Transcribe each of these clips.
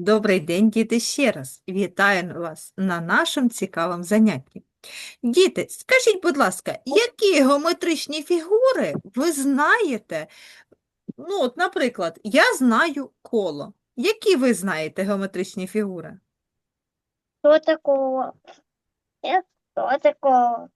Добрий день, діти, ще раз. Вітаю вас на нашому цікавому занятті. Діти, скажіть, будь ласка, які геометричні фігури ви знаєте? Ну, от, наприклад, я знаю коло. Які ви знаєте геометричні фігури? Э, Что такого?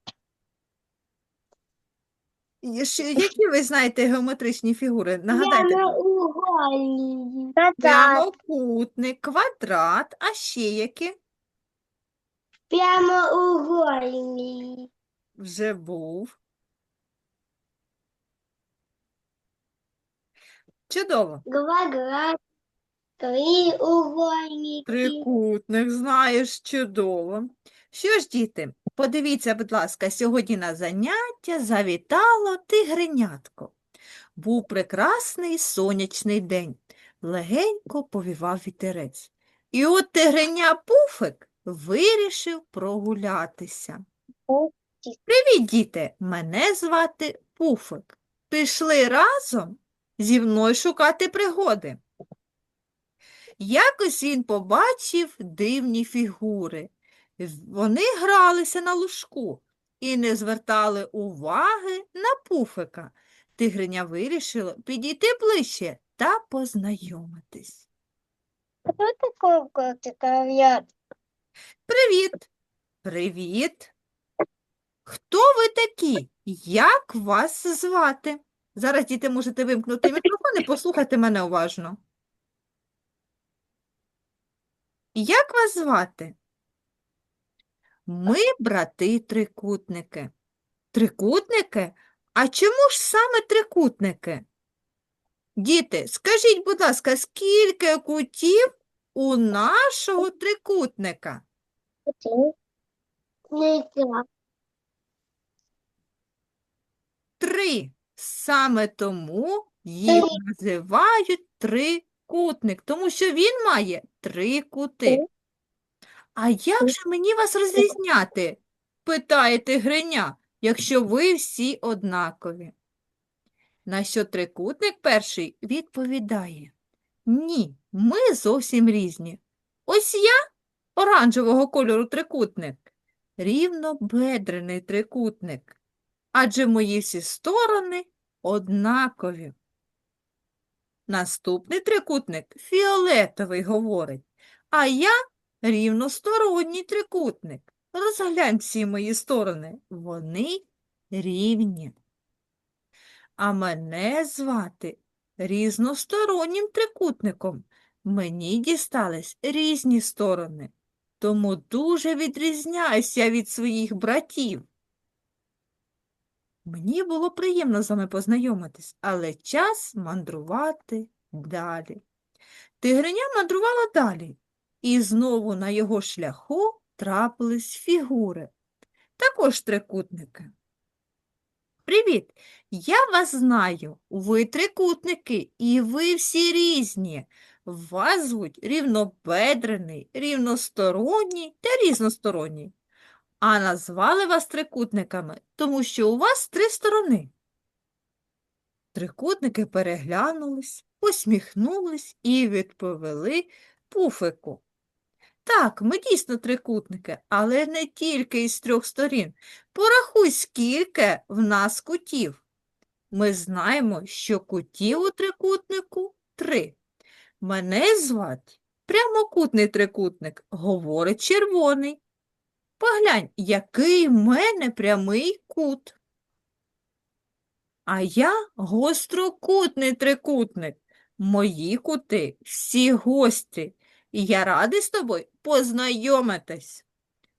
І Які ви знаєте геометричні фігури? Нагадайте. Прямоугольник. Квадрат. Прямокутник, квадрат, а ще які? Прямоугольник. Вже був. Чудово. Квадрат. Треугольник. Трикутник, знаєш, чудово. Що ж, діти, подивіться, будь ласка, сьогодні на заняття завітало тигренятко. Був прекрасний сонячний день. Легенько повівав вітерець. І от тигреня Пуфик вирішив прогулятися. Привіт, діти! Мене звати Пуфик. Пішли разом зі мною шукати пригоди. Якось він побачив дивні фігури. Вони гралися на лужку і не звертали уваги на пуфика. Тигриня вирішила підійти ближче та познайомитись. Кто такой котик? Привіт! Привіт! Хто ви такі? Як вас звати? Зараз, діти, можете вимкнути мікрофон і послухайте мене уважно. Як вас звати? Ми брати-трикутники. Трикутники? А чому ж саме трикутники? Діти, скажіть, будь ласка, скільки кутів у нашого трикутника? Три. Саме тому їх називають трикутник, тому що він має три кути. А як же мені вас розрізняти? питає тигриня, якщо ви всі однакові. На що трикутник перший відповідає: Ні, ми зовсім різні. Ось я оранжевого кольору трикутник, рівнобедрений трикутник, адже мої всі сторони однакові. Наступний трикутник фіолетовий говорить, а я рівносторонній трикутник. Розглянь всі мої сторони, вони рівні. А мене звати різностороннім трикутником. Мені дістались різні сторони, тому дуже відрізняюся від своїх братів. Мені було приємно з вами познайомитись, але час мандрувати далі. Тигриня мандрувала далі, і знову на його шляху трапились фігури, також трикутники. Привіт! Я вас знаю. Ви трикутники, і ви всі різні. Вас звуть рівнобедрений, рівносторонній та різносторонній. А назвали вас трикутниками, тому що у вас три сторони. Трикутники переглянулись, посміхнулись і відповіли пуфику. Так, ми дійсно трикутники, але не тільки із трьох сторін. Порахуй, скільки в нас кутів. Ми знаємо, що кутів у трикутнику три. Мене звати прямокутний трикутник, говорить червоний. Поглянь, який в мене прямий кут. А я гострокутний трикутник. Мої кути всі гострі. І я радий з тобою познайомитись.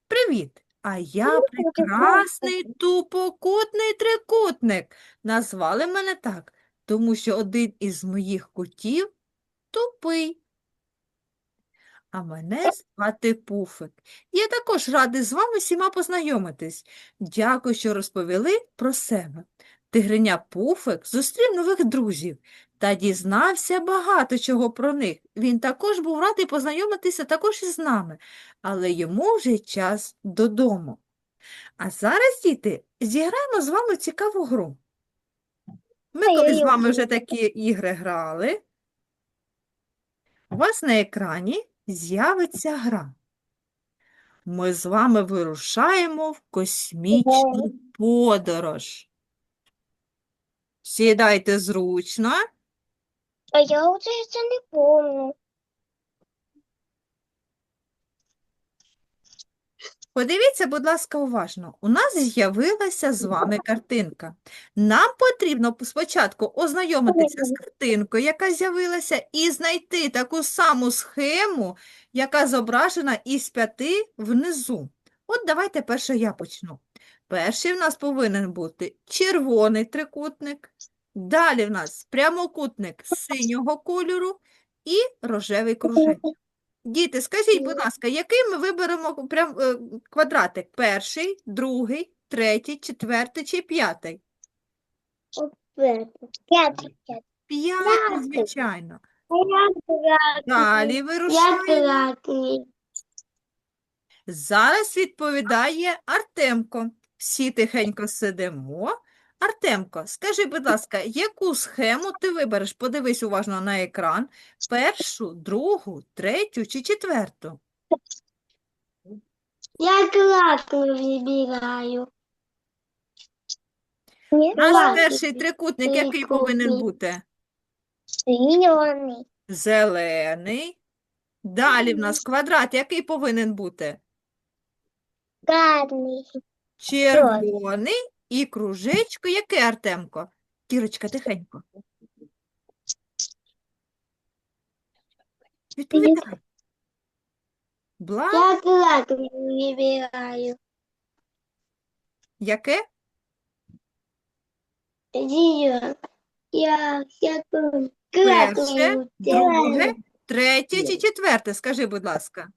Привіт! А я прекрасний тупокутний трикутник. Назвали мене так, тому що один із моїх кутів тупий. А мене звати Пуфик. Я також радий з вами всіма познайомитись. Дякую, що розповіли про себе. Тигриня Пуфик зустрів нових друзів та дізнався багато чого про них. Він також був радий познайомитися також із нами, але йому вже час додому. А зараз, діти, зіграємо з вами цікаву гру. Ми колись з вами вже такі ігри грали. У вас на екрані з'явиться гра. Ми з вами вирушаємо в космічну подорож. Сідайте зручно. А я уже це не помню. Подивіться, будь ласка, уважно. У нас з'явилася з вами картинка. Нам потрібно спочатку ознайомитися з картинкою, яка з'явилася, і знайти таку саму схему, яка зображена із п'яти внизу. От давайте перше я почну. Перший в нас повинен бути червоний трикутник, далі в нас прямокутник синього кольору і рожевий кружечок. Діти, скажіть, будь ласка, який ми виберемо прям, е, квадратик? Перший, другий, третій, четвертий чи п'ятий? П'ятий. П'ятий. П'ятий, звичайно. Далі вирушаємо. Зараз відповідає Артемко. Всі тихенько сидимо. Артемко, скажи, будь ласка, яку схему ти вибереш? Подивись уважно на екран. Першу, другу, третю чи четверту? Я красный выбираю. Не У нас красный. перший трикутник який повинен Трикутник. бути? Зеленый. Зелений. Далі в нас квадрат, який повинен бути? Красный. Червоний і кружечко, яке, Артемко? Кірочка, тихенько. Відповідай. Бла, Я красный выбираю. яке? Зеленый. Я, я красный. Перше, друге, Красный. третє чи четверте? Скажи, будь ласка.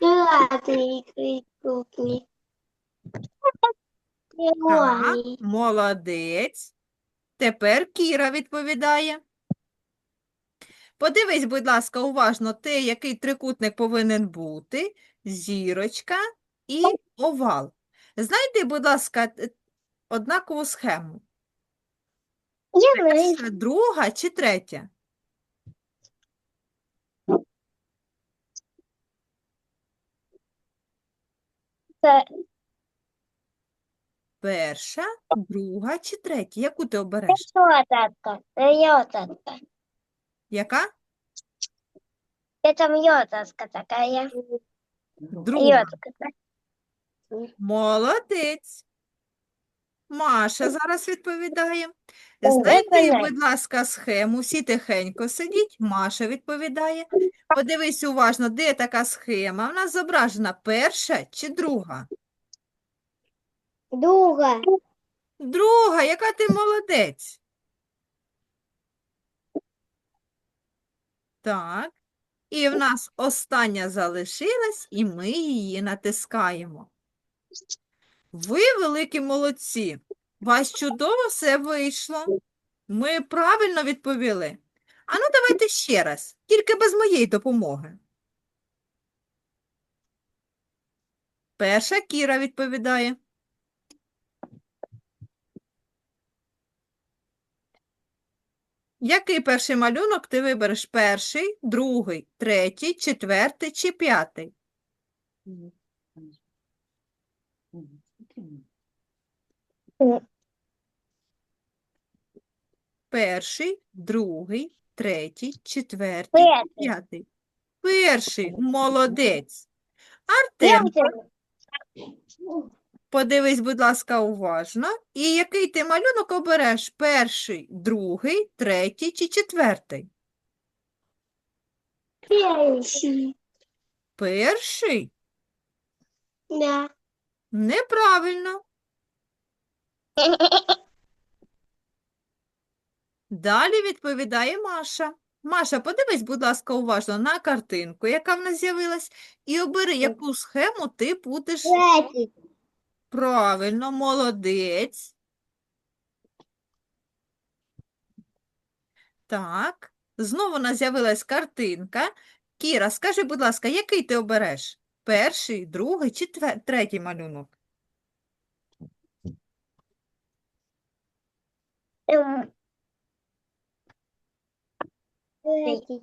Красный трикутник. Так, молодець. Тепер Кіра відповідає. Подивись, будь ласка, уважно те, який трикутник повинен бути, зірочка і овал. Знайди, будь ласка, однакову схему. Перша, друга чи третя? Перша, друга чи третя? Яку ти обереш? йотатка. Йотатка. Яка? Это йотатка такая. Друга. Йотатка. Молодець. Маша зараз відповідає. О, Знайди, будь ласка, схему. Всі тихенько сидіть. Маша відповідає. Подивись уважно, де така схема. Вона зображена перша чи друга? Друга. Друга, яка ти молодець. Так. І в нас остання залишилась, і ми її натискаємо. Ви великі молодці. Вас чудово все вийшло. Ми правильно відповіли. А ну давайте ще раз, тільки без моєї допомоги. Перша Кіра відповідає. Який перший малюнок ти вибереш? Перший, другий, третій, четвертий чи п'ятий? Перший, другий, третій, четвертий, п'ятий. Перший, молодець. Артем. Подивись, будь ласка, уважно. І який ти малюнок обереш? Перший, другий, третій чи четвертий? Перший. Перший? Да. Неправильно. Далі відповідає Маша. Маша, подивись, будь ласка, уважно на картинку, яка в нас з'явилась, і обери, яку схему ти будеш Третій. Правильно, молодець. Так, знову у нас з'явилась картинка. Кіра, скажи, будь ласка, який ти обереш? Перший, другий чи третій малюнок? Третій.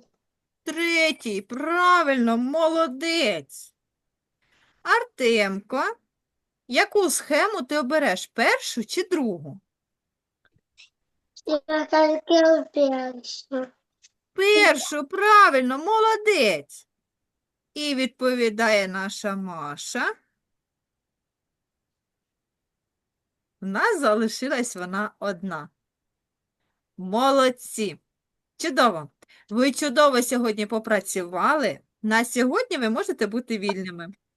Третій, правильно, молодець. Артемко, яку схему ти обереш, першу чи другу? Я хотел першу. Першу, правильно, молодець. І відповідає наша Маша. У нас залишилась вона одна. Молодці. Чудово. Ви чудово сьогодні попрацювали. На сьогодні ви можете бути вільними.